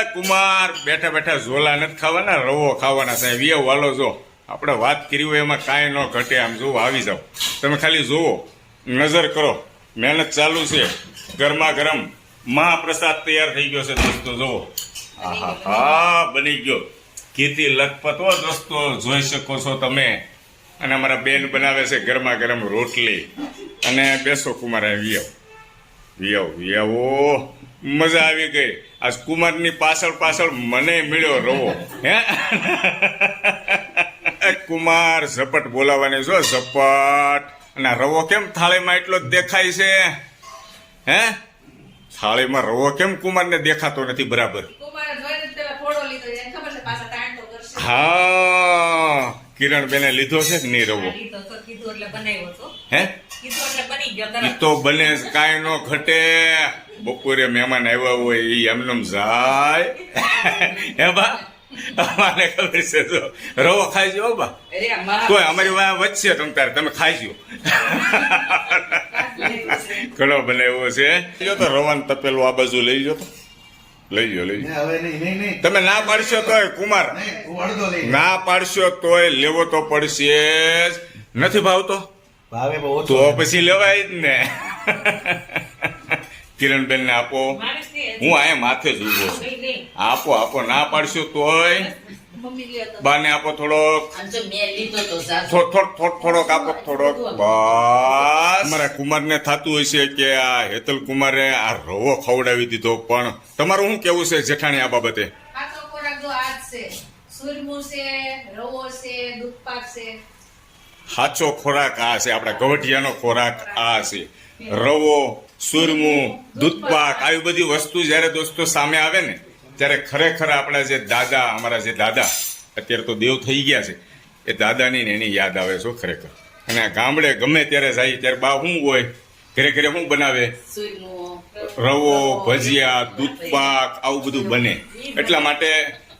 એ કુમાર, બેઠા બેઠા ઝોલા નથી ખાવાના, રવો ખાવાના સાહેબ. એ વાલો જો, આપણે વાત કરી હોય એમાં કાંઈ ન ઘટે. આમ જુઓ, આવી જાઓ. તમે ખાલી જુઓ, નજર કરો. મહેનત ચાલુ છે. ગરમા ગરમ મહાપ્રસાદ તૈયાર થઈ ગયો છે, દોસ્તો, જુઓ. આહા, હા, બની ગયો. કીર્તિ લખપત દોસ્તો, જોઈ શકો છો તમે. અને અમારા બેન બનાવે છે ગરમા ગરમ રોટલી. અને બેસો કુમાર આવો વિયાવ વિયાવો મજા આવી ગઈ. આજ કુમારની પાછળ પાછળ મને મળ્યો રવો. હે? કુમાર ઝપટ બોલાવાની જો ઝપટ. અને આ રવો કેમ થાળીમાં એટલો જ દેખાય છે? હે? થાળીમાં રવો કેમ કુમારને દેખાતો નથી? બરાબર. હા. કિરણ બેને લીધો છે કે નહીં રવો? લીધો તો કીધું એટલે બનાવ્યો તો. હે? કીધું એટલે બની ગયો ઈ તરત તો બને કાંઈ ન ઘટે. બપોરે મહેમાન આવ્યા હોય એ એમનેમ જાય. હે બા? અમારે ખબર છે જો રવો ખાઈજો બા. અરે અમારી વાય વચ્ચે તમ તારે તમે ખાઈજો. ઘણો બનાવ્યો છે. જો તો રવાન તપેલું આ બાજુ લઈ જો તો. લઈ લઈ તમે ના પાડશો તોય કુમાર. ના પાડશો તોય લેવો તો પડશે નથી ભાવતો? તો પછી લેવાય જ ને. કિરણબેન ને આપો. હું અહીંયા માથે જ ઊભો છું. આપો આપો ના પાડશો તોય. બાને આપો થોડોક. આમ તો મેં લીધો તો સાસુ. થોડ થોડ થોડ થોડોક આપો થોડોક. બસ. અમારા કુમારને થતું હશે કે આ હેતલ કુમારે આ રવો ખવડાવી દીધો પણ તમારું શું કેવું છે જેઠાણી આ બાબતે? કાચો ખોરાક જો આ જ છે. સુરમું છે રવો છે દૂધપાક છે. સાચો ખોરાક આ છે આપણા ગવઠિયાનો ખોરાક આ છે. રવો સુરમું દૂધપાક આવી બધી વસ્તુ જ્યારે દોસ્તો સામે આવે ને ત્યારે ખરેખર આપણા જે દાદા અમારા જે દાદા અત્યારે તો દેવ થઈ ગયા છે એ દાદાની ને એની યાદ આવે છે ખરેખર. અને ગામડે ગમે ત્યારે જાય ત્યારે બા શું હોય? ઘરે ઘરે શું બનાવે? રવો ભજીયા દૂધપાક આવું બધું બને. એટલા માટે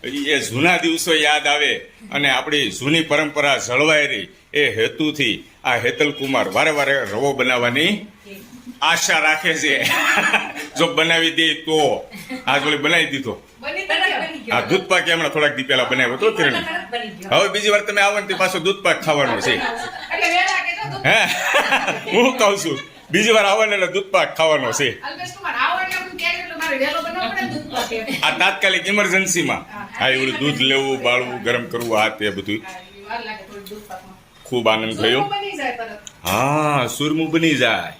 એ જૂના દિવસો યાદ આવે અને આપણી જૂની પરંપરા જળવાઈ રહી એ હેતુથી આ હેતલ કુમાર વારે વારે રવો બનાવવાની આશા રાખે છે. જો બનાવી દે તો. આજ વળી બનાવી દીધો. આ દૂધપાક હમણાં થોડાક દી પહેલા બનાવ્યો હતો. હવે બીજી વાર તમે આવો ને પાછો દૂધપાક ખાવાનો છે એટલે વહેલા કહેતો તો, હે? હું કહું છું બીજી વાર આવો ને એટલે દૂધપાક ખાવાનો છે. આ તાત્કાલિક ઇમરજન્સીમાં આ એવું દૂધ લેવું બાળવું ગરમ કરવું આ તે બધું. ખૂબ આનંદ થયો. હા સુરમું બની જાય.